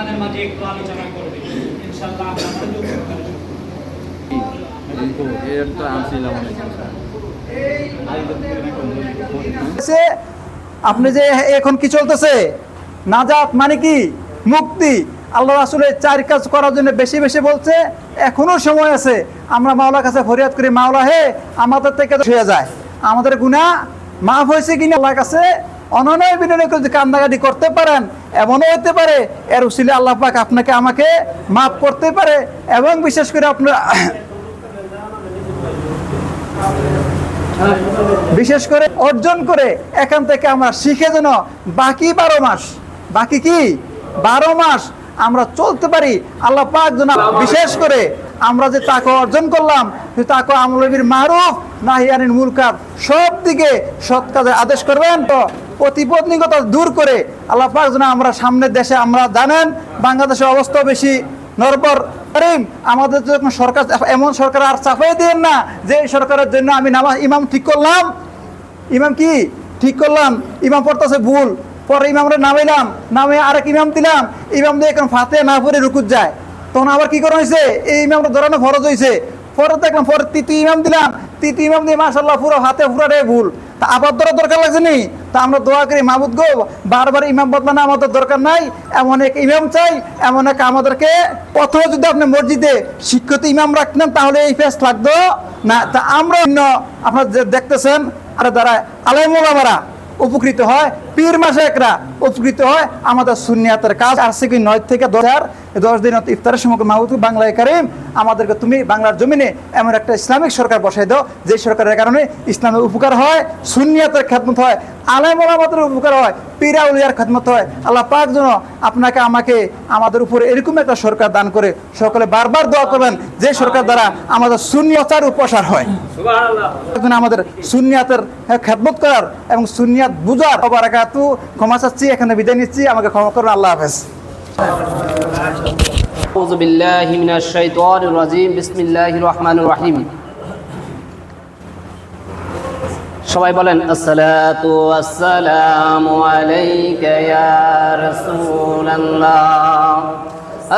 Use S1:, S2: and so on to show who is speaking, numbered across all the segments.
S1: আপনাদের মাঝে একটু আলোচনা করবে।
S2: আপনি যে এখন কি চলতেছে? নাজাত মানে কি? মুক্তি। আল্লাহ রাসুলের চার কাজ করার জন্য বেশি বেশি বলছে, এখনও সময় আছে। আমরা মাওলার কাছে ফরিয়াদ করি, মাওলা হে, আমাদের থেকে যায়। আমাদের গুণা মাফ হয়েছে কিনা? আল্লাহর কাছে অননয় বিনয় করে যদি কান্দাকাটি করতে পারেন এমনও হতে পারে এর উসিলে আল্লাহ পাক আপনাকে আমাকে মাফ করতে পারে এবং বিশেষ করে আপনার বিশেষ করে অর্জন করে এখান থেকে আমরা শিখে যেন বাকি বারো মাস বাকি কি? বারো মাস আমরা চলতে পারি। আল্লাহ পাক যেন বিশেষ করে আমরা যে তাকে অর্জন করলাম তাকে আমলবির মারুফ নাহিয়ানির মুলকার সব দিকে সৎ কাজের আদেশ করবেন। তো প্রতিপত্নিকতা দূর করে আল্লাহ পাক যেন আমরা সামনের দেশে আমরা জানেন, বাংলাদেশের অবস্থা বেশি নরবর। করিম, আমাদের যখন সরকার, এমন সরকার আর চাপাই দিন না, যে সরকারের জন্য আমি নামাজ, ইমাম ঠিক করলাম। ইমাম কি? ঠিক করলাম। ইমাম পড়তেছে ভুল। পরে ইমামরে নামাইলাম। নামে আরেক ইমাম দিলাম। ইমাম দিয়ে এখন ফাতে না পরে রুকুত যায়। তখন আবার কি করা হয়েছে? এই ইমামটা ধরানো ফরজ হয়েছে। পরে দেখলাম, পরে তৃতীয় ইমাম দিলাম। তৃতীয় ইমাম দিয়ে মাসাল্লাহ পুরো হাতে পুরারে ভুল। তা আবার ধরা দরকার লাগছে নি? তা আমরা দোয়া করি মাহবুদ গো, বারবার ইমাম বদলানো আমাদের দরকার নাই, এমন এক ইমাম চাই, এমন এক আমাদেরকে প্রথমে যদি আপনি মসজিদে শিক্ষিত ইমাম রাখতেন, তাহলে এই ফেস লাগতো না। তা আমরা অন্য আপনার যে দেখতেছেন, আরে দ্বারা আলাইমুলামারা উপকৃত হয় পীর মাসে একরা উপকৃত হয় আমাদের সুনিয়াতের কাজ। আর সে কি নয় থেকে দশ হাজার দশ দিন ইফতারের সময় মাহবুদ বাংলায় কারিম আমাদেরকে তুমি বাংলার জমিনে এমন একটা ইসলামিক সরকার বসাই দাও যে সরকারের কারণে ইসলামের উপকার হয় সুনিয়াতের খেদমত হয় আলেম ওলামাদের উপকার হয় পীরা উলিয়ার খেদমত হয়। আল্লাহ পাক যেন আপনাকে আমাকে আমাদের উপরে এরকম একটা সরকার দান করে। সকলে বারবার দোয়া করবেন যে সরকার দ্বারা আমাদের শূন্যতার উপসার হয়। আমাদের সুনিয়াতের খেদমত করার এবং সুনিয়াত বুঝার অবারাকাতু ক্ষমা চাচ্ছি এখানে বিদায় নিচ্ছি আমাকে ক্ষমা করুন আল্লাহ হাফেজ
S3: أعوذ بالله من الشيطان الرجيم بسم الله الرحمن الرحيم সবাই বলেন আসসালাতু আসসালামু আলাইকা ইয়া রাসূলুল্লাহ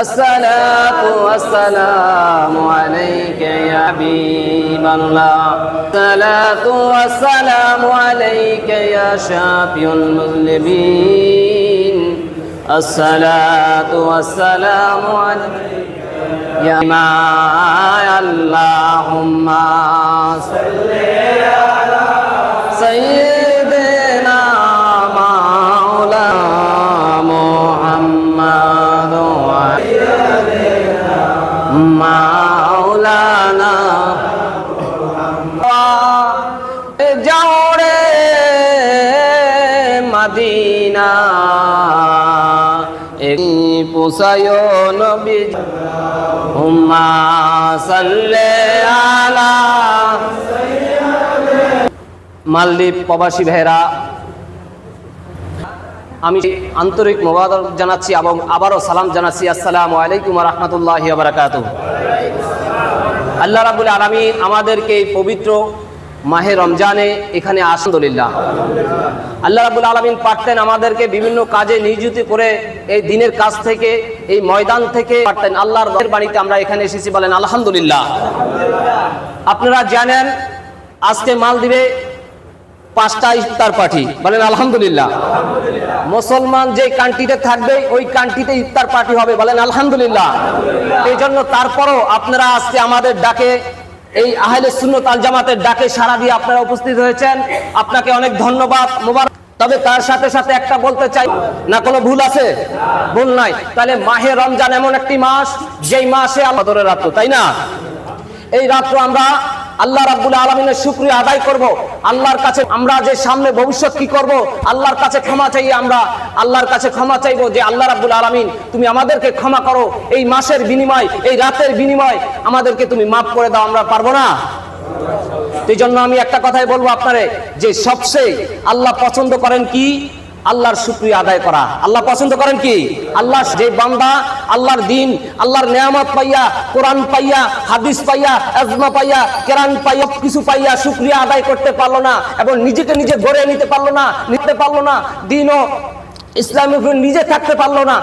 S3: الصلاة والسلام عليك يا حبيب الله. الصلاة والسلام عليك يا شافي المذنبين. الصلاة والسلام عليك يا ما اللهم صل على سيدنا মাওলানা। যাও রে মাদিনা। পোষায় নবী। হুম্মা সাল্লে মালদ্বীপ প্রবাসী ভেরা আমি আন্তরিক মোবাদক জানাচ্ছি এবং আবারও সালাম জানাচ্ছি। আসসালামু আলাইকুম রহমতুল্লাহ বারাকাতু আল্লাহ রাবুল আলমী আমাদেরকে এই পবিত্র মাহে রমজানে এখানে আলহামদুলিল্লাহ। আল্লাহ রাবুল আলমিন পারতেন আমাদেরকে বিভিন্ন কাজে নিয়োজিত করে এই দিনের কাজ থেকে, এই ময়দান থেকে পারতেন। আল্লাহর বাড়িতে আমরা এখানে এসেছি বলেন আলহামদুলিল্লাহ। আপনারা জানেন আজকে মাল দিবে পাঁচটা ইফতার পার্টি। বলেন, আলহামদুলিল্লাহ। মুসলমান যে কান্ট্রিতে থাকবে, ওই কান্ট্রিতে ইফতার পার্টি হবে, বলেন, আলহামদুলিল্লাহ। এই জন্য তারপরও আপনারা আজকে আমাদের ডাকে, এই আহলে সুন্নত আল জামাতের ডাকে সারা দিয়ে আপনারা উপস্থিত হয়েছেন। আপনাকে অনেক ধন্যবাদ, মোবারক। তবে তার সাথে সাথে একটা বলতে চাই, না কোনো ভুল আছে? ভুল নাই। তাহলে মাহে রমজান এমন একটি মাস, যেই মাসে ধরে রাত্র, তাই না? এই রাত্র আমরা আল্লাহ রাব্বুল আলমিনের শুক্রিয়া আদায় করব। আল্লাহর কাছে আমরা যে সামনে ভবিষ্যৎ কি করব, আল্লাহর কাছে ক্ষমা চাই আমরা আল্লাহর কাছে ক্ষমা চাইব যে আল্লাহ রাব্বুল আলমিন, তুমি আমাদেরকে ক্ষমা করো। এই মাসের বিনিময়, এই রাতের বিনিময় আমাদেরকে তুমি মাফ করে দাও, আমরা পারব না। এই জন্য আমি একটা কথাই বলব আপনারে, যে সবচেয়ে আল্লাহ পছন্দ করেন কি? আল্লাহর শুক্রিয়া আদায় করা। আল্লাহ পছন্দ করেন কি? আল্লাহ যে বান্দা, আল্লাহর দিন, আল্লাহর নিয়ামত পাইয়া, কোরআন পাইয়া, হাদিস পাইয়া, আজমা পাইয়া, কেরান পাইয়া কিছু পাইয়া শুক্রিয়া আদায় করতে পারল না এবং নিজেকে নিজে গড়ে নিতে পারল না, নিতে পারল না, দিনও ইসলামের উপর নিজে থাকতে পারল না।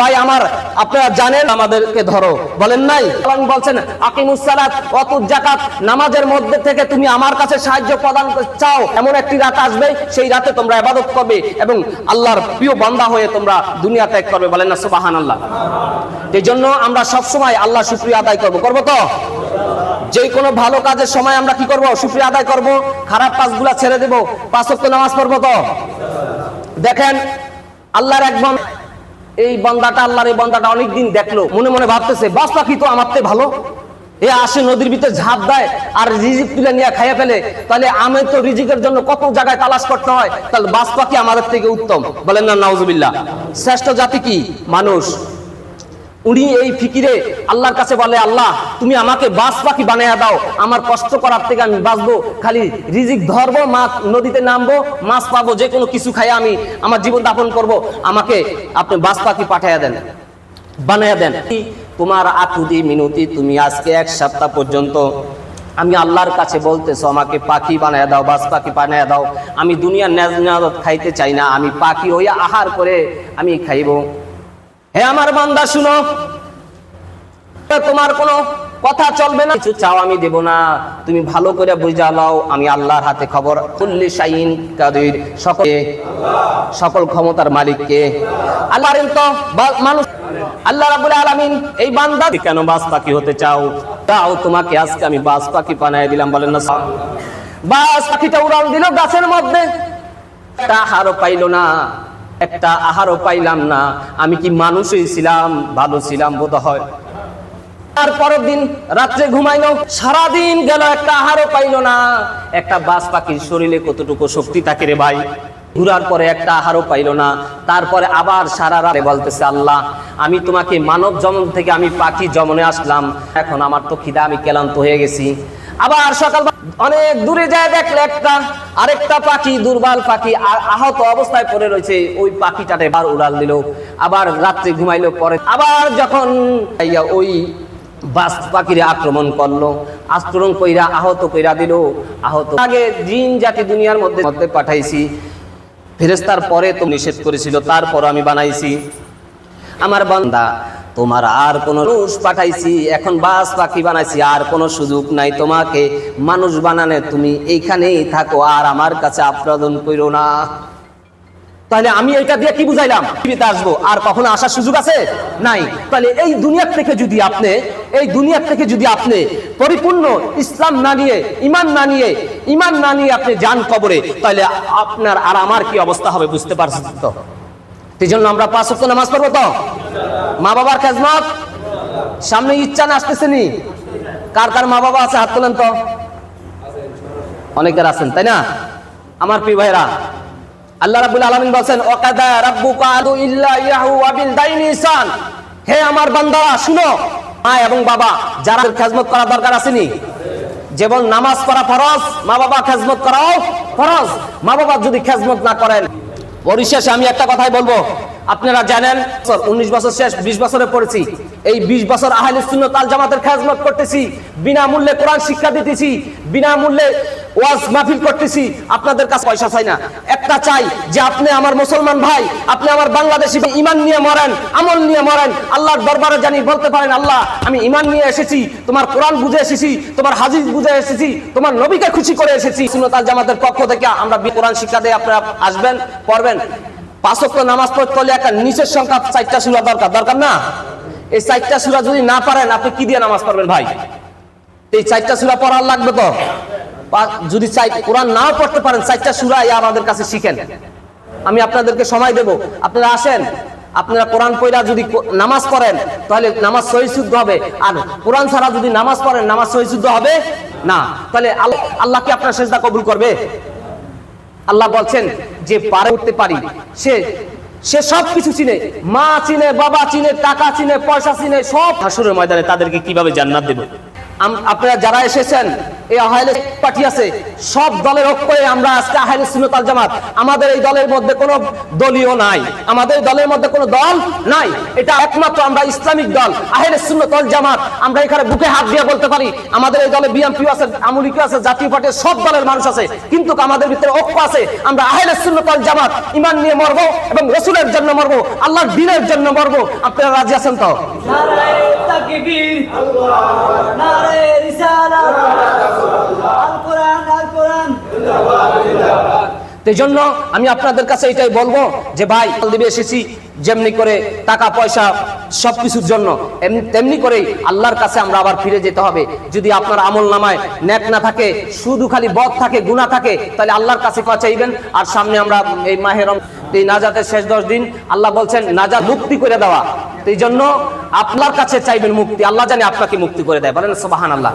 S3: ভাই আমার, আপনারা জানেন আমাদেরকে ধরো, বলেন নাই? বলছেন, আকিমুস সালাত অতুত জাকাত নামাজের মধ্যে থেকে তুমি আমার কাছে সাহায্য প্রদান চাও, এমন একটি রাত আসবে, সেই রাতে তোমরা ইবাদত করবে এবং আল্লাহর প্রিয় বান্দা হয়ে তোমরা দুনিয়া ত্যাগ করবে, বলেন না সুবাহান আল্লাহ এই জন্য আমরা সবসময় আল্লাহ শুকরিয়া আদায় করব করব তো? যে কোনো ভালো কাজের সময় আমরা কি করব? শুকরিয়া আদায় করব, খারাপ কাজগুলা ছেড়ে দেব, পাঁচ নামাজ পড়ব তো? দেখেন, আল্লাহর এক বন এই বান্দাটা আল্লাহর এই বন্দাটা অনেকদিন দেখল, মনে মনে ভাবতেছে বাস পাখি তো আমার থেকে ভালো? এ আসে নদীর ভিতরে ঝাঁপ দেয় আর রিজিক তুলে নিয়ে খাইয়া ফেলে। তাহলে আমি তো রিজিকের জন্য কত জায়গায় তালাশ করতে হয়? তাহলে বাস পাখি আমাদের থেকে উত্তম? বলেন না, নাউজুবিল্লাহ। শ্রেষ্ঠ জাতি কি? মানুষ। উনি এই ফিকিরে আল্লাহর কাছে বলে, আল্লাহ, তুমি আমাকে বাস পাখি বানিয়ে দাও। আমার কষ্ট করার থেকে আমি বাঁচবো। খালি রিজিক ধরবো মাছ নদীতে নামবো, মাছ পাবো, যে কোনো কিছু খাই আমি আমার জীবন যাপন করব। আমাকে আপনি বাস পাখি পাঠিয়ে দেন বানিয়ে দেন। তোমার আকুদি মিনতি তুমি আজকে এক সপ্তাহ পর্যন্ত আমি আল্লাহর কাছে বলতেছো, আমাকে পাখি বানায় দাও, বাস পাখি বানায় দাও। আমি দুনিয়ার ন্যাজ খাইতে চাই না। আমি পাখি হইয়া আহার করে আমি খাইবো। হে আমার বান্দা, শুনো। তোমার কোনো কথা চলবে না? কিছু চাও আমি দেব না। তুমি ভালো করে বুঝা লাও আমি আল্লাহর হাতে খবর। কুল্লি শাইন কাদির, সকল সকল ক্ষমতার মালিককে। আল্লাহর তো মানুষ আল্লাহ রাব্বুল আলামিন এই বান্দা কেন বাস পাখি হতে চাও? তাও তোমাকে, আজকে আমি বাস পাখি বানায় দিলাম, বলেন না বাস পাখিটা উড়াল দিল গাছের মধ্যে। আহারও পাইলো না। একটা আহারও পাইলাম না। আমি কি মানুষই ছিলাম? ভালো ছিলাম বোধ হয় দিন রাত্রে সারাদিন গেল, একটা আহারও না। একটা বাস পাখির শরীরে কতটুকু শক্তি থাকে রে ভাই? ঘুরার পরে একটা আহারও পাইলো না। তারপরে আবার সারা রাতে বলতেছে, আল্লাহ, আমি তোমাকে মানব জমন থেকে আমি পাখি জমনে আসলাম। এখন আমার তো খিদা, আমি ক্লান্ত হয়ে গেছি। আবার সকাল অনেক দূরে যায় দেখলে একটা, আরেকটা পাখি, দুর্বল পাখি, আ- আহত অবস্থায় পড়ে রয়েছে, ওই পাখিটাতে বার উড়াল দিল, আবার রাত্রে ঘুমাইলো পরে। আবার যখন ওই বাস পাখিরে আক্রমণ করল আক্রমণ কইরা, আহত কইরা দিল, আহত আগে জিন জাতি দুনিয়ার মধ্যে মধ্যে পাঠাইছি। ফেরেস্তার পরে তো নিষেধ করেছিল তারপর আমি বানাইছি। আমার বান্দা তোমার আর কোন মানুষ পাঠাইছি, এখন বাস পাখি বানাইছি, আর কোনো সুযোগ নাই তোমাকে। মানুষ বানানে তুমি এইখানেই থাকো, আর আমার কাছে আপ্রাদন করো না। তাহলে আমি এটা দিয়ে কি বুঝাইলাম? পৃথিবীতে আসব, আর কখনো আসার সুযোগ আছে? নাই। তাহলে এই দুনিয়ার থেকে যদি আপনি, এই দুনিয়ার থেকে যদি আপনি পরিপূর্ণ ইসলাম না নিয়ে ইমান না নিয়ে ইমান না নিয়ে আপনি যান কবরে, তাহলে আপনার আর আমার কি অবস্থা হবে বুঝতে পারছেন তো? এই জন্য আমরা পাঁচ ওয়াক্ত নামাজ পড়ব তো? মা বাবার খেজমত? সামনে ইচ্ছা না আসতেছে নি কার কার মা বাবা আছে হাত তোলেন তো? অনেকের আছেন, তাই না? আমার প্রিয় ভাইরা আল্লাহ রাব্বুল আলামিন রাব্বুকা আদু ইল্লা ইয়াহু ওয়া বিল দাইনি ইহসান হে আমার বান্দারা, শুনো, মা এবং বাবা, যারা খেজমত করা দরকার আসেনি, যেমন নামাজ পড়া ফরজ, মা বাবা খেজমত করাও ফরজ, মা বাবা যদি খেজমত না করেন পরিশেষে আমি একটা কথাই বলব। আপনারা জানেন উনিশ বছর শেষ, বিশ বছরে পড়েছি। এই বিশ বছর আহলে সুন্নত আল জামাতের খেজমত করতেছি, বিনামূল্যে কোরআন শিক্ষা দিতেছি, বিনামূল্যে ওয়াজ মাহফিল করতেছি, আপনাদের কাছে পয়সা চাই না। একটা চাই যে আপনি আমার মুসলমান ভাই, আপনি আমার বাংলাদেশি ইমান নিয়ে মরেন, আমল নিয়ে মরেন, আল্লাহর দরবারে জানি বলতে পারেন, আল্লাহ, আমি ইমান নিয়ে এসেছি, তোমার কোরআন বুঝে এসেছি, তোমার হাদিস বুঝে এসেছি, তোমার নবীকে খুশি করে এসেছি। সুন্নত আল জামাতের পক্ষ থেকে আমরা কোরআন শিক্ষা দিয়ে আপনারা আসবেন, পড়বেন। পাঁচ ওয়াক্ত নামাজ পড়তে হলে একটা নিচের সংখ্যা চারটা সুরা দরকার দরকার না? এই চারটা সুরা যদি না পারেন, আপনি কি দিয়ে নামাজ পড়বেন ভাই? এই চারটা সুরা পড়ার লাগবে তো? যদি চাই কোরআন নাও পড়তে পারেন, চারটা সুরা আমাদের কাছে শিখেন। আমি আপনাদেরকে সময় দেব। আপনারা আসেন, আপনারা কোরআন পড়া যদি নামাজ পড়েন, তাহলে নামাজ সহিশুদ্ধ হবে। আর কোরআন ছাড়া যদি নামাজ পড়েন, নামাজ সহিশুদ্ধ হবে? না। তাহলে আল্লাহ কি আপনার সেজদা কবুল করবে? আল্লাহ বলছেন যে পারে উঠতে পারি, সে সে সব কিছু চিনে। মা চিনে, বাবা চিনে, টাকা চিনে, পয়সা চিনে, সব হাসুরের ময়দানে তাদেরকে কীভাবে জান্নাত দেবে? আপনারা যারা এসেছেন এই আহলে পার্টি সব দলের ঐক্যে আমরা আজকে আহলে সুন্নাত আল জামাত। আমাদের এই দলের মধ্যে কোনো দলীয় নাই। আমাদের দলের মধ্যে কোনো দল নাই। এটা একমাত্র আমরা ইসলামিক দল, আহলে সুন্নাত আল জামাত। আমরা এখানে বুকে হাত দিয়ে বলতে পারি, আমাদের এই দলে বিএনপি আছে আমলিকি আছে, জাতীয় পার্টির সব দলের মানুষ আছে। কিন্তু আমাদের ভিতরে ঐক্য আছে, আমরা আহলে সুন্নাত আল জামাত। ইমান নিয়ে মরবো এবং রসুলের জন্য মরবো, আল্লাহর দিনের জন্য মরবো। আপনারা রাজি আছেন তো?
S4: নারায়ে তাকবীর নারায়ে রিসালাত।
S3: জন্য আমি আপনাদের কাছে এটাই বলব যে ভাই এসেছি, যেমনি করে টাকা, পয়সা সবকিছুর জন্য তেমনি করেই আল্লাহর কাছে আমরা আবার ফিরে যেতে হবে। যদি আপনার আমল নামায় ন্যাক না থাকে, শুধু খালি বদ থাকে গুণা থাকে, তাহলে আল্লাহর কাছে ক্ষমা চাইবেন। আর সামনে আমরা এই মাহেরম এই নাজাতের শেষ দশ দিন, আল্লাহ বলছেন, নাজাত মুক্তি করে দেওয়া। এই জন্য আপনার কাছে চাইবেন মুক্তি, আল্লাহ জানে আপনাকে মুক্তি করে দেয়। বলেন আল্লাহ